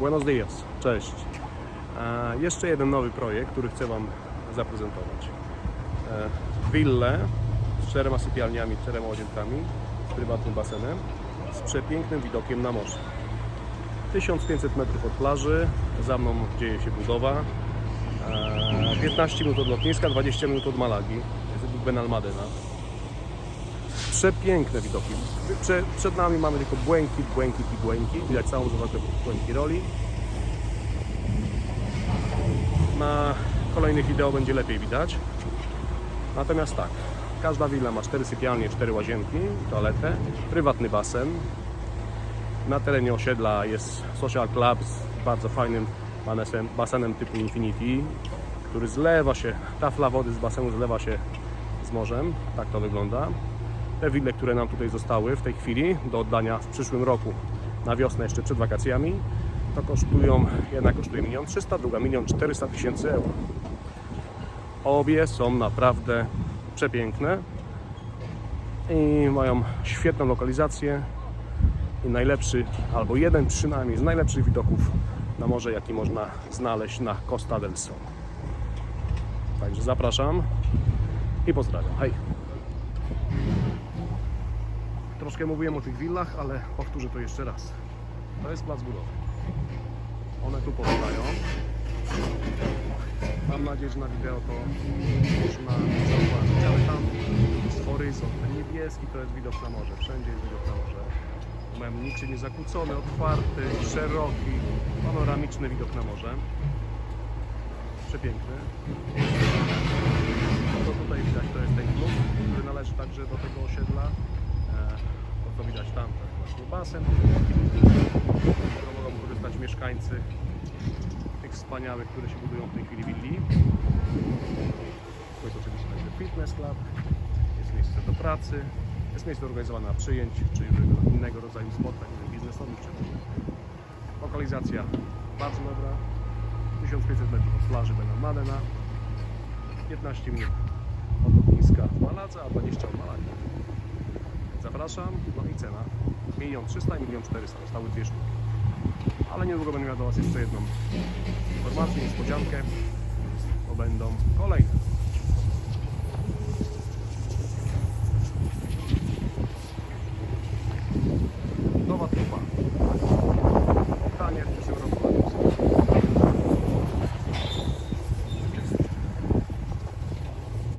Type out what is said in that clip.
Buenos dias, cześć. E, jeszcze jeden nowy projekt, który chcę Wam zaprezentować. E, willę z czterema sypialniami, czterema łazienkami, z prywatnym basenem, z przepięknym widokiem na morze. 1500 metrów od plaży, za mną dzieje się budowa. E, 15 minut od lotniska, 20 minut od Malagi, jest Benalmadena. Przepiękne widoki. Prze, przed nami mamy tylko błękit, błękit i błękit. Widać całą zawarte błęki roli. Na kolejnych wideo będzie lepiej widać. Natomiast tak, każda willa ma cztery sypialnie, cztery łazienki, toaletę, prywatny basen. Na terenie osiedla jest social club z bardzo fajnym basenem typu Infinity, który zlewa się, tafla wody z basenu zlewa się z morzem. Tak to wygląda. Te wille, które nam tutaj zostały w tej chwili do oddania w przyszłym roku na wiosnę jeszcze przed wakacjami, to kosztują, jedna kosztuje 1 300 druga 1 400 tysięcy euro. Obie są naprawdę przepiękne i mają świetną lokalizację i najlepszy, albo jeden przynajmniej z najlepszych widoków na morze, jaki można znaleźć na Costa del Sol. Także zapraszam i pozdrawiam. Hej! Troszkę mówiłem o tych willach, ale powtórzę to jeszcze raz. To jest plac budowy. One tu powstają. Mam nadzieję, że na wideo to można zauważyć, ale tam jest horyzont. Niebieski to jest widok na morze. Wszędzie jest widok na morze. Mam niczym niezakłócony, otwarty, szeroki, panoramiczny widok na morze. Przepiękny. To tutaj widać to jest ten klub, który należy także do tego osiedla. E, To co widać tam to jest właśnie basen, którego mogą korzystać mieszkańcy tych wspaniałych, które się budują w tej chwili willi. To jest oczywiście także fitness club, jest miejsce do pracy, jest miejsce organizowane na przyjęć, czy innego rodzaju spotkań biznesowych czy. Lokalizacja bardzo dobra, 1500 metrów od plaży Benalmadena, 15 minut od lotniska w Maladze, a 20 od Malagi. Zapraszam, no i cena 1 300 i 1 400, zostały dwie sztuki. Ale niedługo będę miał do Was jeszcze jedną informację, niespodziankę, bo będą kolejne.